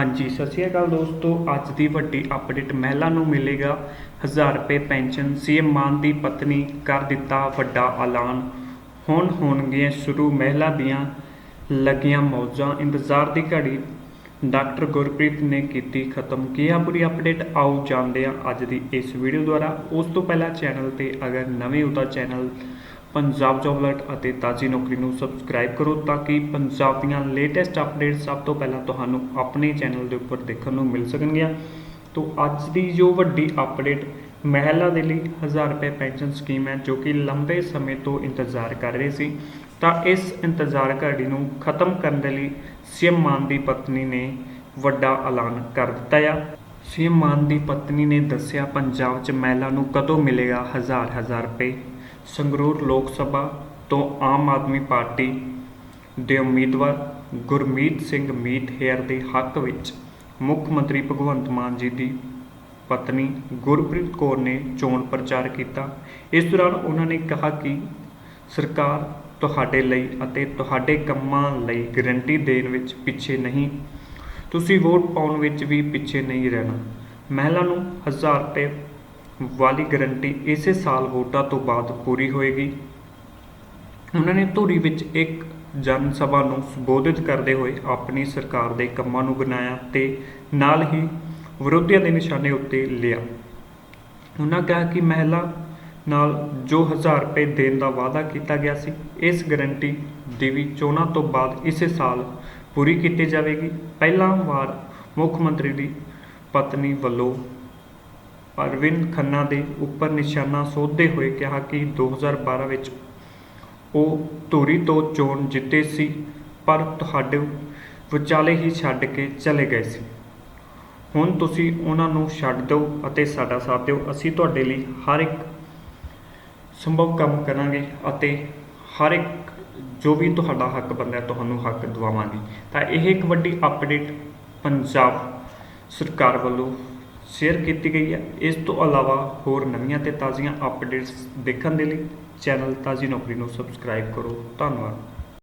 ਹਾਂਜੀ, ਸਤਿ ਸ਼੍ਰੀ ਅਕਾਲ ਦੋਸਤੋ। ਅੱਜ ਦੀ ਵੱਡੀ ਅਪਡੇਟ ਮਹਿਲਾ ਨੂੰ ਮਿਲੇਗਾ। 1000 ਰੁਪਏ ਪੈਨਸ਼ਨ ਸੀਐਮ ਮਾਨ ਦੀ ਪਤਨੀ ਕਰ ਦਿੱਤਾ ਵੱਡਾ ਐਲਾਨ। ਹੁਣ ਹੋਣਗੀਆਂ ਸ਼ੁਰੂ। ਮਹਿਲਾ ਦੀਆਂ ਲੱਗੀਆਂ ਮੌਜਾਂ। ਇੰਤਜ਼ਾਰ ਦੀ ਘੜੀ ਡਾਕਟਰ ਗੁਰਪ੍ਰੀਤ ਨੇ ਕੀਤੀ ਖਤਮ। ਕੀ ਆ ਪੂਰੀ ਅਪਡੇਟ ਆਓ ਜਾਣਦੇ ਹਾਂ ਅੱਜ ਦੀ ਇਸ ਵੀਡੀਓ ਦੁਆਰਾ। ਉਸ ਤੋਂ ਪਹਿਲਾਂ ਚੈਨਲ ਤੇ ਅਗਰ ਨਵੇਂ ਹੋ ਤਾਂ ਚੈਨਲ ਪੰਜਾਬ ਜੋਬ ਅਲਰਟ ਅਤੇ ਤਾਜ਼ੀ ਨੌਕਰੀ ਨੂੰ ਸਬਸਕ੍ਰਾਈਬ ਕਰੋ ਤਾਂ ਕਿ ਪੰਜਾਬ ਦੀਆਂ ਲੇਟੈਸਟ ਅਪਡੇਟ ਸਭ ਤੋਂ ਪਹਿਲਾਂ ਤੁਹਾਨੂੰ ਆਪਣੇ ਚੈਨਲ ਦੇ ਉੱਪਰ ਦੇਖਣ ਨੂੰ ਮਿਲ ਸਕਣਗੀਆਂ। ਤੋਂ ਅੱਜ ਦੀ ਜੋ ਵੱਡੀ ਅਪਡੇਟ, ਮਹਿਲਾ ਦੇ ਲਈ 1000 ਰੁਪਏ ਪੈਨਸ਼ਨ ਸਕੀਮ ਹੈ ਜੋ ਕਿ ਲੰਬੇ ਸਮੇਂ ਤੋਂ ਇੰਤਜ਼ਾਰ ਕਰ ਰਹੇ ਸੀ। ਤਾਂ ਇਸ ਇੰਤਜ਼ਾਰ ਘੜੀ ਨੂੰ ਖਤਮ ਕਰਨ ਦੇ ਲਈ ਸੀਐਮ ਮਾਨ ਦੀ ਪਤਨੀ ਨੇ ਵੱਡਾ ਐਲਾਨ ਕਰ ਦਿੱਤਾ ਆ। ਸੀਐਮ ਮਾਨ ਦੀ ਪਤਨੀ ਨੇ ਦੱਸਿਆ, ਪੰਜਾਬ 'ਚ ਮਹਿਲਾ ਨੂੰ ਕਦੋਂ ਮਿਲੇਗਾ? ਹਜ਼ਾਰ ਹਜ਼ਾਰ ਰੁਪਏ। ਸੰਗਰੂਰ ਲੋਕ ਸਭਾ ਤੋਂ ਆਮ ਆਦਮੀ ਪਾਰਟੀ ਦੇ ਉਮੀਦਵਾਰ ਗੁਰਮੀਤ ਸਿੰਘ ਮੀਤਹੇਅਰ ਦੇ ਹੱਕ ਵਿੱਚ ਮੁੱਖ ਮੰਤਰੀ ਭਗਵੰਤ ਮਾਨ ਜੀ ਦੀ ਪਤਨੀ ਗੁਰਪ੍ਰੀਤ ਕੌਰ ਨੇ ਚੋਣ ਪ੍ਰਚਾਰ ਕੀਤਾ। ਇਸ ਦੌਰਾਨ ਉਹਨਾਂ ਨੇ ਕਿਹਾ ਕਿ ਸਰਕਾਰ ਤੁਹਾਡੇ ਲਈ ਅਤੇ ਤੁਹਾਡੇ ਕੰਮਾਂ ਲਈ ਗਰੰਟੀ ਦੇਣ ਵਿੱਚ ਪਿੱਛੇ ਨਹੀਂ। ਤੁਸੀਂ ਵੋਟ ਪਾਉਣ ਵਿੱਚ ਵੀ ਪਿੱਛੇ ਨਹੀਂ ਰਹਿਣਾ। ਮਹਿਲਾ ਨੂੰ 1000 ਰੁਪਏ ਵਾਲੀ ਗਰੰਟੀ ਇਸੇ ਸਾਲ ਵੋਟਾਂ ਤੋਂ ਬਾਅਦ ਪੂਰੀ ਹੋਏਗੀ। ਉਹਨਾਂ ਨੇ ਧੂਰੀ ਵਿੱਚ ਇੱਕ ਜਨ ਸਭਾ ਨੂੰ ਸੰਬੋਧਿਤ ਕਰਦੇ ਹੋਏ ਆਪਣੀ ਸਰਕਾਰ ਦੇ ਕੰਮਾਂ ਨੂੰ ਗਿਣਾਇਆ ਤੇ ਨਾਲ ਹੀ ਵਿਰੋਧੀਆਂ ਦੇ ਨਿਸ਼ਾਨੇ ਉੱਤੇ ਲਿਆ। ਉਹਨਾਂ ਕਿਹਾ ਕਿ ਮਹਿਲਾ ਨਾਲ ਜੋ 1000 ਰੁਪਏ ਦੇਣ ਦਾ ਵਾਅਦਾ ਕੀਤਾ ਗਿਆ ਸੀ, ਇਸ ਗਰੰਟੀ ਦੀ ਵੀ ਚੋਣਾਂ ਤੋਂ ਬਾਅਦ ਇਸੇ ਸਾਲ ਪੂਰੀ ਕੀਤੀ ਜਾਵੇਗੀ। ਪਹਿਲਾ ਵਾਰ ਮੁੱਖ ਮੰਤਰੀ ਦੀ ਪਤਨੀ ਵੱਲੋਂ ਅਰਵਿੰਦ ਖੰਨਾ ਦੇ ਉੱਪਰ ਨਿਸ਼ਾਨਾ ਸੋਧਦੇ ਹੋਏ ਕਿਹਾ ਕਿ 2012 ਵਿੱਚ ਉਹ ਧੂਰੀ ਤੋਂ ਚੋਣ ਜਿੱਤੇ ਸੀ, ਪਰ ਤੁਹਾਡੇ ਵਿਚਾਲੇ ਹੀ ਛੱਡ ਕੇ ਚਲੇ ਗਏ ਸੀ। ਹੁਣ ਤੁਸੀਂ ਉਹਨਾਂ ਨੂੰ ਛੱਡ ਦਿਓ ਅਤੇ ਸਾਡਾ ਸਾਥ ਦਿਓ। ਅਸੀਂ ਤੁਹਾਡੇ ਲਈ ਹਰ ਇੱਕ ਸੰਭਵ ਕੰਮ ਕਰਾਂਗੇ ਅਤੇ ਹਰ ਇੱਕ ਜੋ ਵੀ ਤੁਹਾਡਾ ਹੱਕ ਬਣਦਾ ਤੁਹਾਨੂੰ ਹੱਕ ਦਿਵਾਵਾਂਗੇ। ਤਾਂ ਇਹ ਇੱਕ ਵੱਡੀ ਅਪਡੇਟ ਪੰਜਾਬ ਸਰਕਾਰ ਵੱਲੋਂ ਸ਼ੇਅਰ ਕੀਤੀ ਗਈ ਹੈ। ਇਸ ਤੋਂ ਇਲਾਵਾ ਹੋਰ ਨਵੀਆਂ ਤੇ ਤਾਜ਼ੀਆਂ ਅਪਡੇਟਸ ਦੇਖਣ ਦੇ ਲਈ ਚੈਨਲ ਤਾਜ਼ੀ ਨੌਕਰੀ ਨੂੰ ਸਬਸਕ੍ਰਾਈਬ ਕਰੋ। ਧੰਨਵਾਦ।